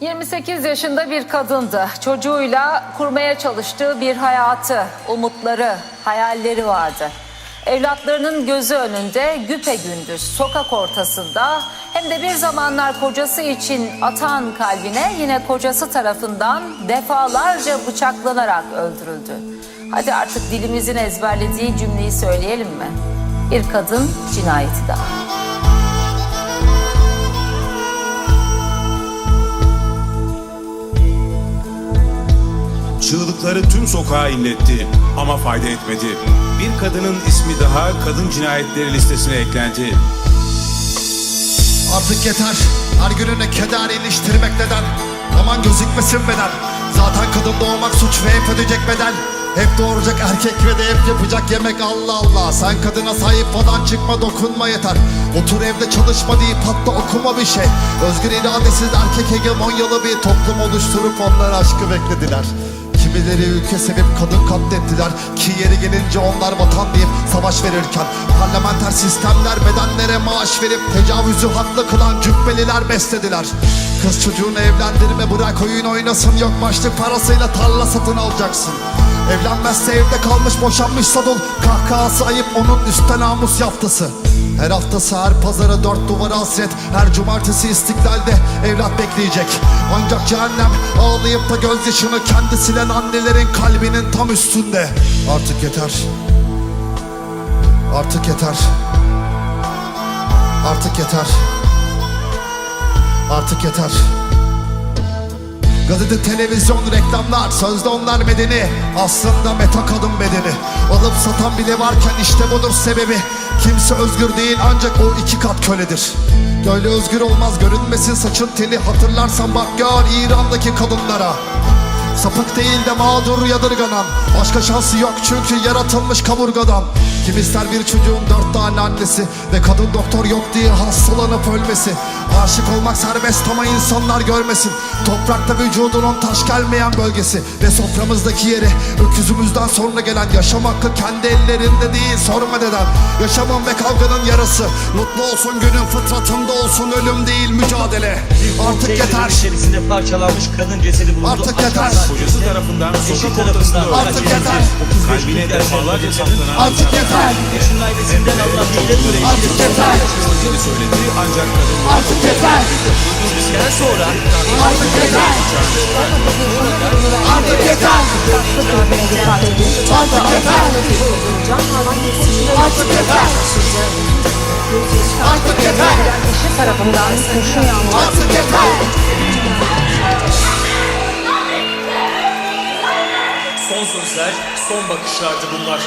28 yaşında bir kadındı. Çocuğuyla kurmaya çalıştığı bir hayatı, umutları, hayalleri vardı. Evlatlarının gözü önünde güpe gündüz sokak ortasında hem de bir zamanlar kocası için atan kalbine yine kocası tarafından defalarca bıçaklanarak öldürüldü. Hadi artık dilimizin ezberlediği cümleyi söyleyelim mi? Bir kadın cinayeti daha. Çığlıkları tüm sokağa inletti ama fayda etmedi. Bir kadının ismi daha kadın cinayetleri listesine eklendi. Artık yeter. Her gününe keder iliştirmek neden? Aman gözükmesin beden Zaten kadın doğmak suç ve hep ödeyecek bedel. Hep doğuracak erkek ve de hep yapacak yemek. Allah Allah. Sen kadına sahip falan çıkma dokunma yeter. Otur evde çalışma deyip hatta okuma bir şey. Özgür iradesiz erkek hegemonyalı bir toplum oluşturup onlar aşkı beklediler Kimileri ülke sevip kadın katlettiler. Ki yeri gelince onlar vatan deyip savaş verirken Parlamenter sistemler bedenlere maaş verip Tecavüzü haklı kılan cübbeliler beslediler. Kız çocuğunu evlendirme bırak oyun oynasın Yok başlık parasıyla tarla satın alacaksın. Evlenmezse evde kalmış boşanmışsa dul Kahkahası ayıp onun üstten namus yaftası her haftası her pazara dört duvara hasret. Her cumartesi istiklalde evlat bekleyecek. Ancak cehennem ağlayıp da gözyaşını Kendi silen annelerin kalbinin tam üstünde. Artık yeter. Artık yeter. Artık yeter. Artık yeter Gazete, televizyon, reklamlar Sözde onlar medeni Aslında meta kadın bedeni. Alıp satan bile varken işte budur sebebi. Kimse özgür değil ancak o iki kat köledir. Böyle özgür olmaz görünmesin saçın teli. Hatırlarsan bak gör İran'daki kadınlara Sapık değil de mağdur yadırganan. Başka şansı yok çünkü yaratılmış kaburgadan. Kim ister bir çocuğun dört tane annesi Ve kadın doktor yok diye hastalanıp ölmesi? Aşık olmak serbest ama insanlar görmesin. Toprakta vücudunun taş gelmeyen bölgesi Ve soframızdaki yeri öküzümüzden sonra gelen Yaşam hakkı kendi ellerinde değil sorma deden Yaşamın ve kavganın yarası Mutlu olsun günün fıtratında olsun ölüm değil mücadele. Artık yeter. içerisinde parçalanmış kadın cesedi bulundu. Artık yeter. Kocası tarafından Eşi sokak tarafından ortasında Artık yeter. 35 Kalbine defalarca saplanan Artık yeter. Yaşının ailesinden Allah hile göre Artık yeter. Sözleri söyledi ancak kadın Artık yeter. öldürüldükten sonra Artık yeter. Artık yeter. Artık yeter. Artık yeter. Artık yeter. Tarafından kurşun yağmuru. Artık yeter son sözler, son bakışlardı bunlar.